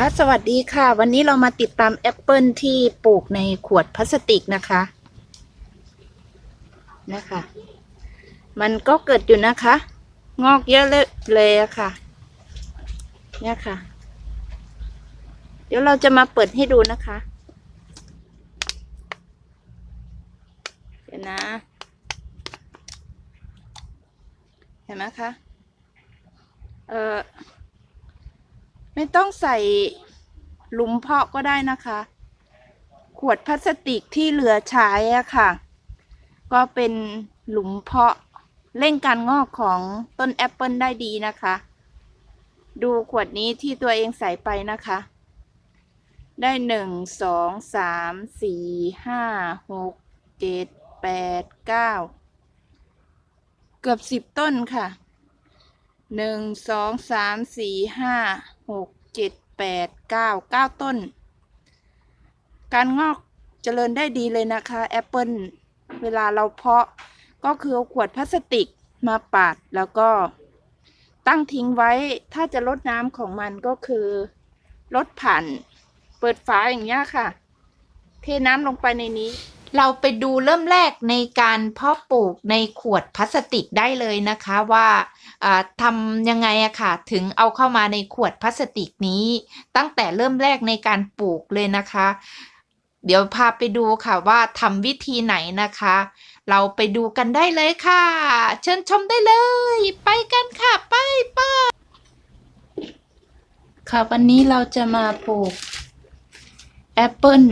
ค่ะสวัสดีค่ะ วันนี้เรามาติดตามแอปเปิลที่ปลูกในขวดพลาสติกนะคะนะคะ มันก็เกิดอยู่นะคะ งอกเยอะเลยเลยอะค่ะเนี่ยค่ะ เดี๋ยวเราจะมาเปิดให้ดูนะคะ เดี๋ยวนะ เห็นไหมคะ เออ ไม่ต้องใส่หลุมเพาะก็ได้นะคะ ขวดพลาสติกที่เหลือใช้อะค่ะ ก็เป็นหลุมเพาะเร่งการงอกของต้นแอปเปิลได้ดีนะคะ ดูขวดนี้ที่ตัวเองใส่ไปนะคะ ได้หนึ่งสองสามสี่ห้าหกเจ็ดแปดเก้าเกือบสิบต้นค่ะหนึ่งสองสามสี่ห้า หกเจ็ดแปดเก้าเก้าต้น การงอกเจริญได้ดีเลยนะคะแอปเปิลเวลาเราเพาะก็คือเอาขวดพลาสติกมาปาดแล้วก็ตั้งทิ้งไว้ถ้าจะลดน้ำของมันก็คือลดผ่าน เปิดฝาอย่างเงี้ค่ะ เทน้ำลงไปในนี้ เราไปดูเริ่มแรกในการเพาะปลูกในขวดพลาสติกได้เลยนะคะว่าทำยังไงอะค่ะ ถึงเอาเข้ามาในขวดพลาสติกนี้ ตั้งแต่เริ่มแรกในการปลูกเลยนะคะ เดี๋ยวพาไปดูค่ะว่าทำวิธีไหนนะคะ เราไปดูกันได้เลยค่ะ เชิญชมได้เลย ไปกันค่ะไปไปค่ะวันนี้เราจะมาปลูกแอปเปิล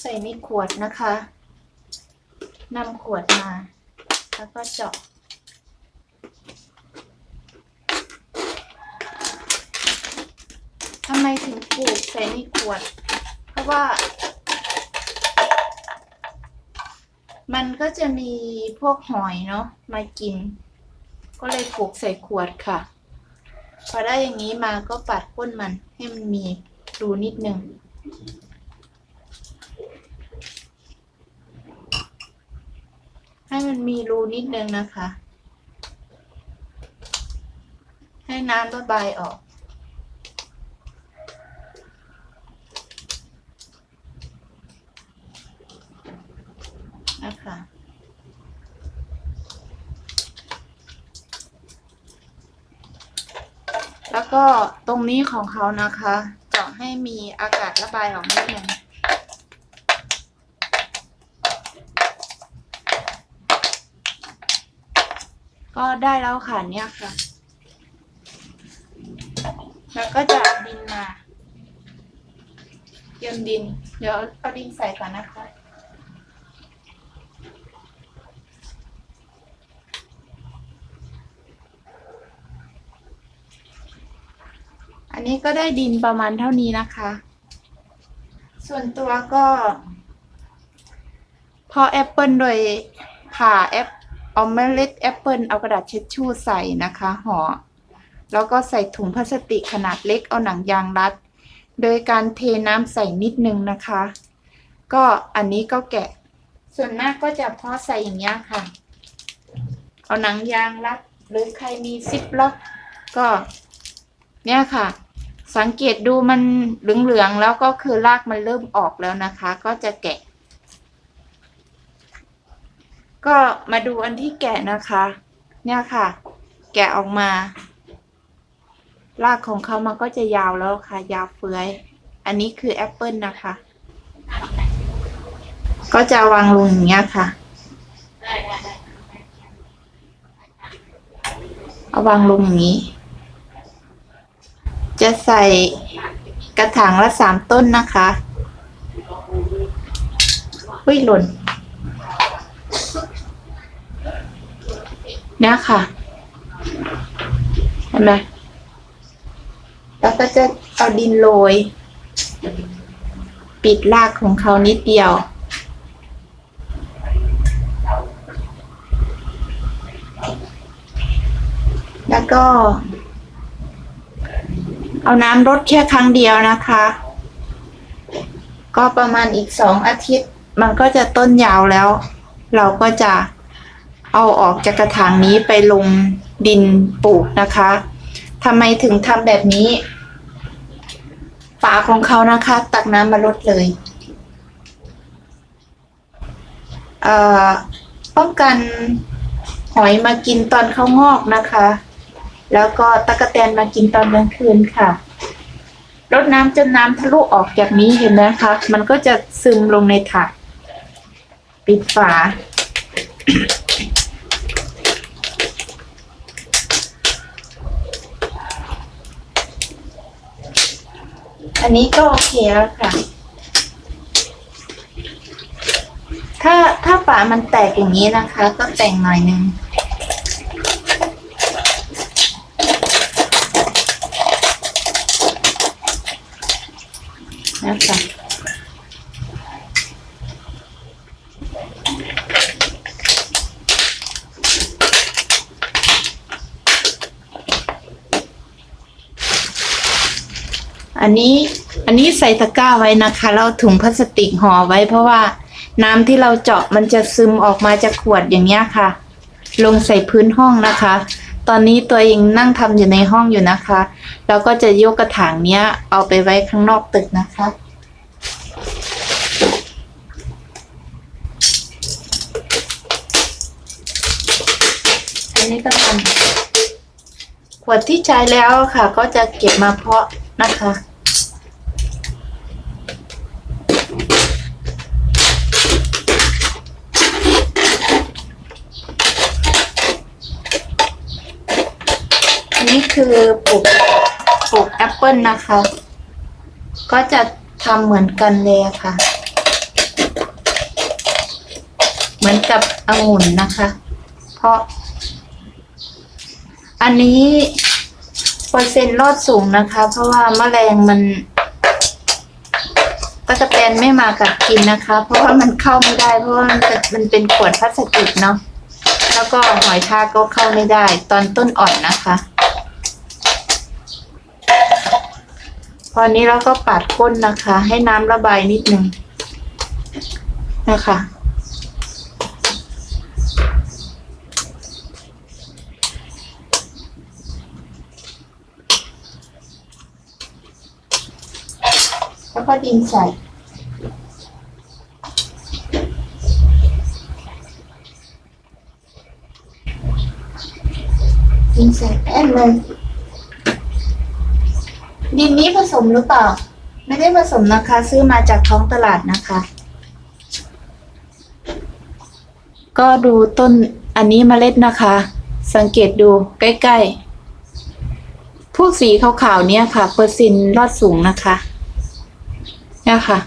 ใส่ในขวดนะคะนำขวดมา แล้วก็เจาะ ทำไมถึงปลูกใส่ในขวด เพราะว่า มันก็จะมีพวกหอยเนาะมากิน ก็เลยปลูกใส่ขวดค่ะ พอได้อย่างนี้มาก็ปัดก้นมันให้มันมีรูนิดนึง ให้ มันมีรูนิดนึงนะคะ ให้น้ำระบายออก นะคะแล้วก็ตรงนี้ของเขานะคะ เจาะให้มีอากาศระบายออกนิดนึง ก็ได้แล้วค่ะเนี่ยค่ะ แล้วก็จะเอาดินมาเตรียมดิน เดี๋ยวเอาดินใส่ก่อนนะคะอันนี้ก็ได้ดินประมาณเท่านี้นะคะ ส่วนตัวก็ พอแอปเปิลโดยผ่าแอป เอาเมล็ดแอปเปิลเอากระดาษเช็ดชู่ใส่นะคะห่อแล้วก็ใส่ถุงพลาสติกขนาดเล็กเอาหนังยางรัด โดยการเทน้ำใส่นิดนึงนะคะ ก็อันนี้ก็แกะ ส่วนมากก็จะเพาะใส่อย่างเงี้ค่ะ เอาหนังยางรัด หรือใครมีซิปล็อก ก็เนี่ยค่ะ สังเกตดูมันเหลืองๆแล้วก็คือรากมันเริ่มออกแล้วนะคะ ก็จะแกะ ก็มาดูอันที่แกะนะคะ เนี่ยค่ะ แกะออกมา รากของเขามันก็จะยาวแล้วค่ะ ยาวเฟื้อย อันนี้คือแอปเปิลนะคะ ก็จะวางลงอย่างเงี้ยค่ะ เอาวางลงอย่างนี้ จะใส่กระถางละสามต้นนะคะ อุ้ยหล่น เนี่ยค่ะเห็นไหมแล้วก็จะเอาดินโรย ปิดรากของเขานิดเดียว แล้วก็ เอาน้ำรดแค่ครั้งเดียวนะคะ ก็ประมาณอีกสองอาทิตย์ มันก็จะต้นยาวแล้ว เราก็จะ เอาออกจากกระถางนี้ไปลงดินปลูกนะคะทำไมถึงทำแบบนี้ฝาของเขานะคะ ตักน้ำมาลดเลยเอ่อป้องกันหอยมากินตอนเขางอกนะคะ แล้วก็ตะกะแตนมากินตอนกลางคืนค่ะรดน้ำจนน้ำทะลุออกจากนี้เห็นไหมคะ มันก็จะซึมลงในถาดปิดฝา อันนี้ก็โอเคแล้วค่ะ ถ้าถ้าฝามันแตกอย่างนี้นะคะ ก็แต่งหน่อยนึงนะคะ อันนี้อันนี้ใส่ตะกร้าไว้นะคะเอาถุงพลาสติกห่อไว้ เพราะว่าน้ำที่เราเจาะมันจะซึมออกมาจากขวดอย่างเงี้ยค่ะ ลงใส่พื้นห้องนะคะ ตอนนี้ตัวเองนั่งทำอยู่ในห้องอยู่นะคะ แล้วก็จะยกกระถางเนี้ย เอาไปไว้ข้างนอกตึกนะคะอันนี้ก็ทำขวดที่ใช้แล้วค่ะ ก็จะเก็บมาเพาะนะคะ นี้คือปลูกปลูกแอปเปิลนะคะ ก็จะทำเหมือนกันเลยค่ะ เหมือนกับองุ่นนะคะ เพราะ อันนี้เปอร์เซ็นต์รอดสูงนะคะ เพราะว่าแมลงมันตะกะแตนไม่มากัดกินนะคะ เพราะว่ามันเข้าไม่ได้ เพราะว่ามันเป็นมันเป็นขวดพลาสติกเนาะแล้วก็หอยทากก็เข้าไม่ได้ ตอนต้นอ่อนนะคะ พอนี้เราก็ปัดก้นนะคะ ให้น้ำระบายนิดนึงนะคะแล้วก็ดินใส่ดินใส่แป้นเลย ดินนี้ผสมหรือเปล่า ไม่ได้ผสมนะคะ ซื้อมาจากท้องตลาดนะคะ ก็ดูต้นอันนี้เมล็ดนะคะ สังเกตดูใกล้ๆ พวกสีขาวๆเนี่ยค่ะ เปอร์เซ็นต์รอดสูงนะคะเนี่ยค่ะ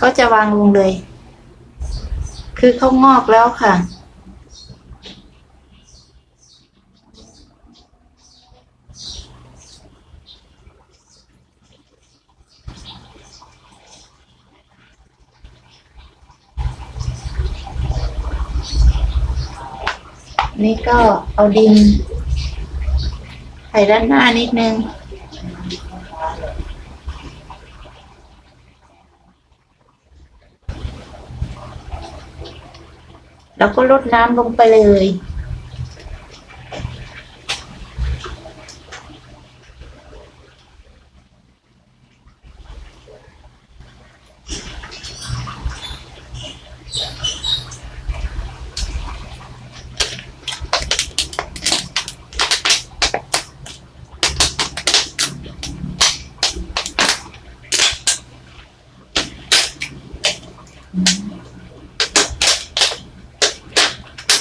ก็จะวางลงเลย คือเขางอกแล้วค่ะ นี่ก็เอาดินใส่ด้านหน้านิดนึง แล้วก็ลดน้ำลงไปเลย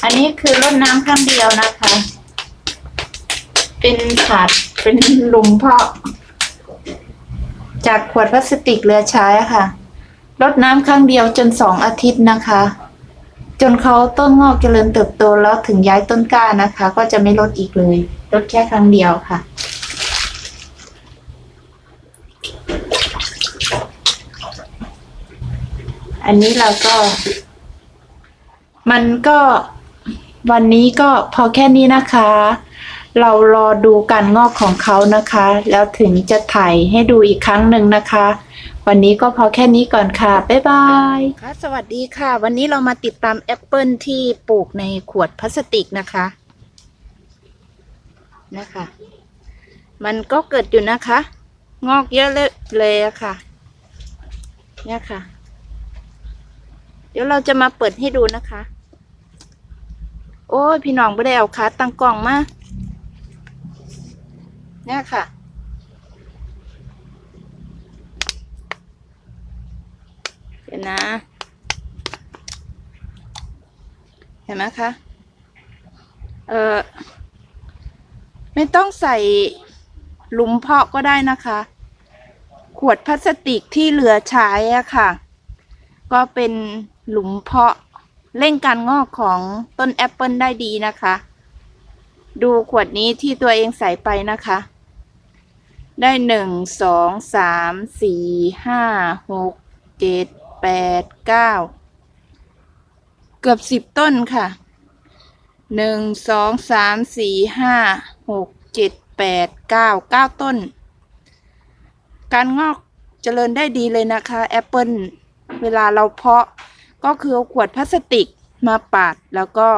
อันนี้คือรดน้ำครั้งเดียวนะคะ เป็นถาดเป็นหลุมเพาะ จากขวดพลาสติกเหลือใช้ค่ะรดน้ำครั้งเดียวจนสองอาทิตย์นะคะ จนเขาต้นงอกเจริญเติบโตแล้วถึงย้ายต้นกล้านะคะ ก็จะไม่ลดอีกเลยลดแค่ครั้งเดียวค่ะ อันนี้เราก็ มันก็วันนี้ก็พอแค่นี้นะคะ เรารอดูการงอกของเขานะคะ แล้วถึงจะถ่ายให้ดูอีกครั้งหนึ่งนะคะ วันนี้ก็พอแค่นี้ก่อนค่ะ บ๊ายบายค่ะสวัสดีค่ะ วันนี้เรามาติดตามแอปเปิลที่ปลูกในขวดพลาสติกนะคะ นะคะ มันก็เกิดอยู่นะคะ งอกเยอะเลยเลยอะค่ะ เนี่ยค่ะ เดี๋ยวเราจะมาเปิดให้ดูนะคะ โอ้ยพี่น้องไม่ได้เอาขาตั้งกล่องมาเนี่ยค่ะ เดี๋ยวนะ เห็นไหมคะ เออไม่ต้องใส่หลุมเพาะก็ได้นะคะ ขวดพลาสติกที่เหลือใช้อะค่ะ ก็เป็นหลุมเพาะเร่งการงอกของต้นแอปเปิลได้ดีนะคะ ดูขวดนี้ที่ตัวเองใส่ไปนะคะ ได้หนึ่งสองสามสี่ห้าหกเจ็ดแปดเก้าเกือบสิบต้นค่ะหนึ่งสองสามสี่ห้าหกเจ็ดแปดเก้าเก้าต้น การงอกเจริญได้ดีเลยนะคะแอปเปิล เวลาเราเพาะก็คือเอาขวดพลาสติกมาปาดแล้วก็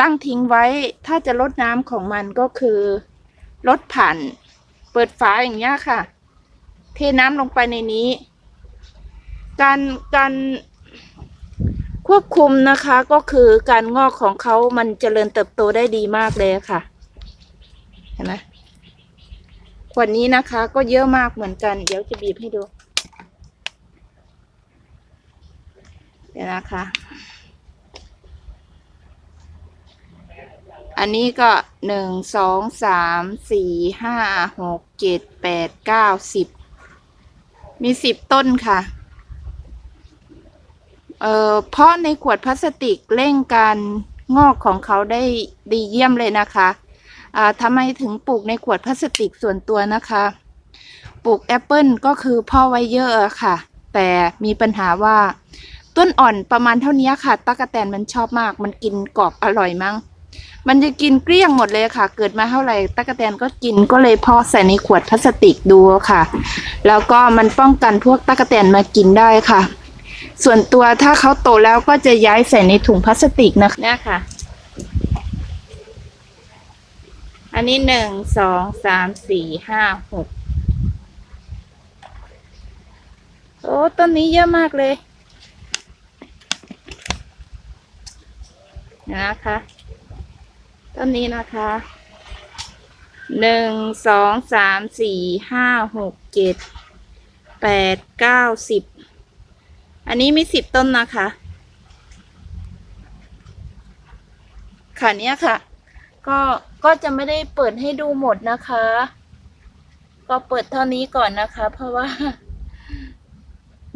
ตั้งทิ้งไว้ถ้าจะลดน้ำของมันก็คือลดผ่านเปิดฝาอย่างเงี้ยค่ะ เทน้ำลงไปในนี้ การการควบคุมนะคะก็คือการงอกของเขามันเจริญเติบโตได้ดีมากเลยค่ะ เห็นไหมขวดนี้นะคะก็เยอะมากเหมือนกัน เดี๋ยวจะบีบให้ดู เดี๋ยวนะคะ อันนี้ก็หนึ่งสองสามสี่ห้าหกเจ็ดแปดเก้าสิบมีสิบต้นค่ะ เอ่อเพราะในขวดพลาสติกเร่งการงอกของเขาได้ดีเยี่ยมเลยนะคะอ่าทำไมถึงปลูกในขวดพลาสติกส่วนตัวนะคะ ปลูกแอปเปิลก็คือพ่อไว้เยอะอะค่ะ แต่มีปัญหาว่า ต้นอ่อนประมาณเท่านี้ค่ะตะกะแตนมันชอบมาก มันกินกรอบอร่อยมั้ง มันจะกินเกลี้ยงหมดเลยค่ะ เกิดมาเท่าไหร่ตะกะแตนก็กินก็เลยเพาะใส่ในขวดพลาสติกดูค่ะ แล้วก็มันป้องกันพวกตะกะแตนมากินได้ค่ะ ส่วนตัวถ้าเขาโตแล้วก็จะย้ายใส่ในถุงพลาสติกนะคะเนี่ยค่ะ อันนี้หนึ่งสองสามสี่ห้าหกโอ้ต้นนี้เยอะมากเลย นะคะต้นนี้นะคะหนึ่งสองสามสี่ห้าหกเจ็ดแปดเก้าสิบอันนี้มีสิบต้นนะคะ ค่ะเนี้ยค่ะ ก็ก็จะไม่ได้เปิดให้ดูหมดนะคะ ก็เปิดเท่านี้ก่อนนะคะ เพราะว่า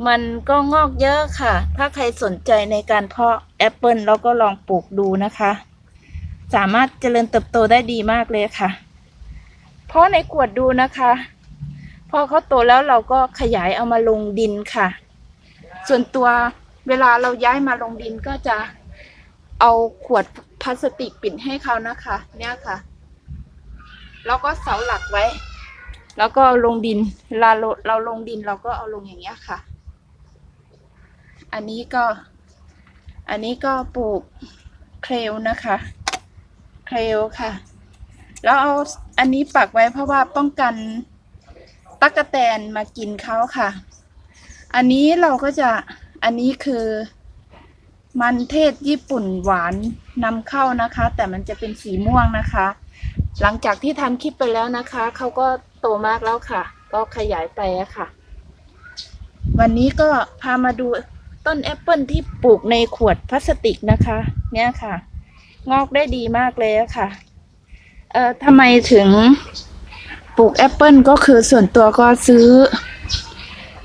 มันก็งอกเยอะค่ะ ถ้าใครสนใจในการเพาะแอปเปิลแล้วก็ลองปลูกดูนะคะ สามารถเจริญเติบโตได้ดีมากเลยค่ะ เพราะในขวดดูนะคะ พอเขาโตแล้วเราก็ขยายเอามาลงดินค่ะ ส่วนตัวเวลาเราย้ายมาลงดินก็จะเอาขวดพลาสติกปิดให้เขานะคะ เนี่ยค่ะ แล้วก็เสาหลักไว้ แล้วก็ลงดินเวลาเราลงดินเราก็เอาลงอย่างเงี้ยค่ะ อันนี้ก็ อันนี้ก็ปลูกเคลวนะคะเคลวค่ะ แล้วเอาอันนี้ปักไว้เพราะว่าป้องกันตั๊กแตนมากินเขาค่ะ อันนี้เราก็จะ อันนี้คือมันเทศญี่ปุ่นหวานนำเข้านะคะ แต่มันจะเป็นสีม่วงนะคะ หลังจากที่ทำคลิปไปแล้วนะคะ เขาก็โตมากแล้วค่ะ ก็ขยายไปอะค่ะ วันนี้ก็พามาดู ต้นแอปเปิลที่ปลูกในขวดพลาสติกนะคะ เนี่ยค่ะ งอกได้ดีมากเลยค่ะ เอ่อทำไมถึงปลูกแอปเปิลก็คือส่วนตัวก็ซื้อ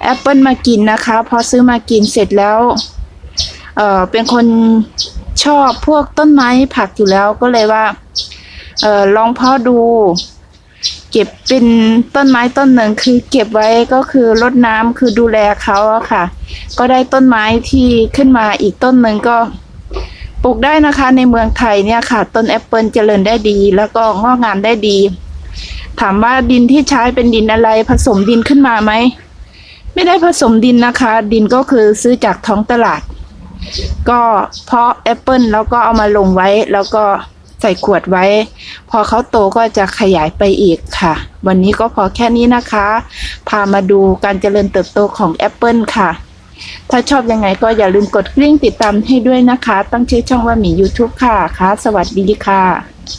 แอปเปิลมากินนะคะ พอซื้อมากินเสร็จแล้ว เอ่อเป็นคนชอบพวกต้นไม้ผักอยู่แล้วก็เลยว่า เอ่อลองเพาะดู เก็บเป็นต้นไม้ต้นหนึ่งคือเก็บไว้ก็คือรดน้ำคือดูแลเขาอะค่ะ ก็ได้ต้นไม้ที่ขึ้นมาอีกต้นหนึ่งก็ปลูกได้นะคะในเมืองไทยเนี่ยค่ะ ต้นแอปเปิลเจริญได้ดี แล้วก็งอกงามได้ดี ถามว่าดินที่ใช้เป็นดินอะไรผสมดินขึ้นมาไหมไม่ได้ผสมดินนะคะ ดินก็คือซื้อจากท้องตลาด ก็เพาะแอปเปิลแล้วก็เอามาลงไว้แล้วก็ ใส่ขวดไว้ พอเขาโตก็จะขยายไปอีกค่ะ วันนี้ก็พอแค่นี้นะคะ พามาดูการเจริญเติบโตของแอปเปิลค่ะ ถ้าชอบยังไงก็อย่าลืมกดกริ่งติดตามให้ด้วยนะคะ ตั้งชื่อช่องว่าหมี YouTube ค่ะค่ะ สวัสดีค่ะ